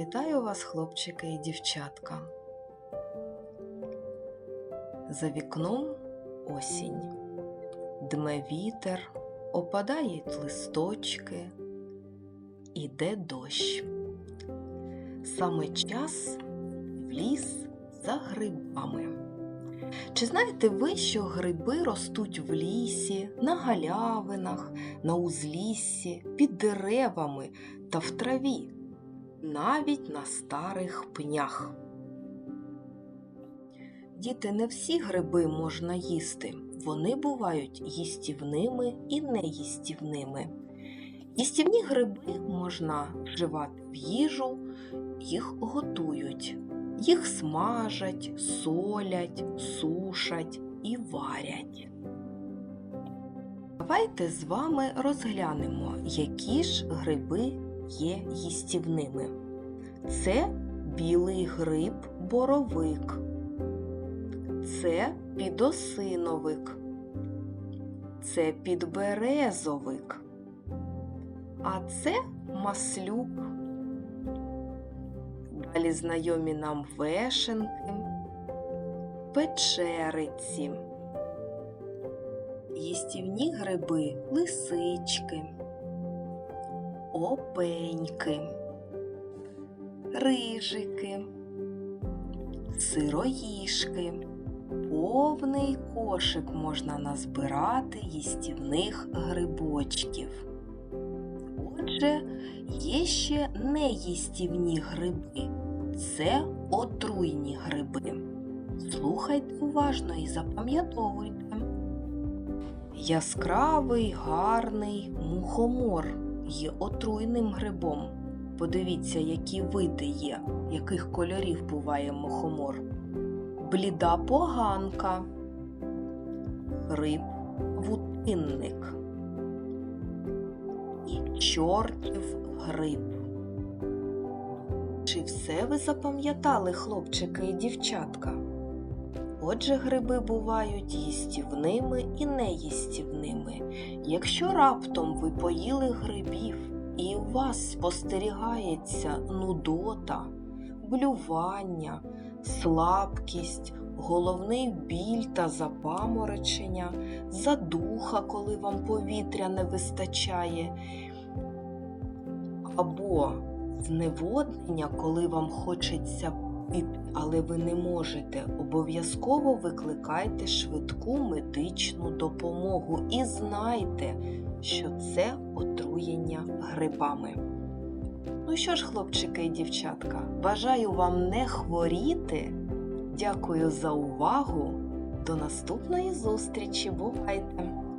Вітаю вас, хлопчики і дівчатка. За вікном осінь. Дме вітер, опадають листочки, іде дощ. Саме час в ліс за грибами. Чи знаєте ви, що гриби ростуть в лісі, на галявинах, на узліссі, під деревами та в траві, навіть на старих пнях? Діти, не всі гриби можна їсти. Вони бувають їстівними і неїстівними. Їстівні гриби можна вживати в їжу, їх готують. Їх смажать, солять, сушать і варять. Давайте з вами розглянемо, які ж гриби є їстівними. Це білий гриб боровик. Це підосиновик. Це підберезовик. А це маслюк. Далі знайомі нам вешенки, печериці, їстівні гриби, лисички, опеньки, рижики, сироїшки. Повний кошик можна назбирати їстівних грибочків. Отже, є ще неїстівні гриби. Це отруйні гриби. Слухайте уважно і запам'ятовуйте. Яскравий, гарний мухомор є отруйним грибом. Подивіться, які види є, яких кольорів буває мухомор. Бліда поганка, гриб вутинник і чортів гриб. Чи все ви запам'ятали, хлопчики і дівчатка? Отже, гриби бувають їстівними і неїстівними. Якщо раптом ви поїли грибів і у вас спостерігається нудота, блювання, слабкість, головний біль та запаморочення, задуха, коли вам повітря не вистачає, або зневоднення, коли вам хочеться але ви не можете, обов'язково викликайте швидку медичну допомогу і знайте, що це отруєння грибами. Ну що ж, хлопчики і дівчатка, бажаю вам не хворіти. Дякую за увагу. До наступної зустрічі. Бувайте!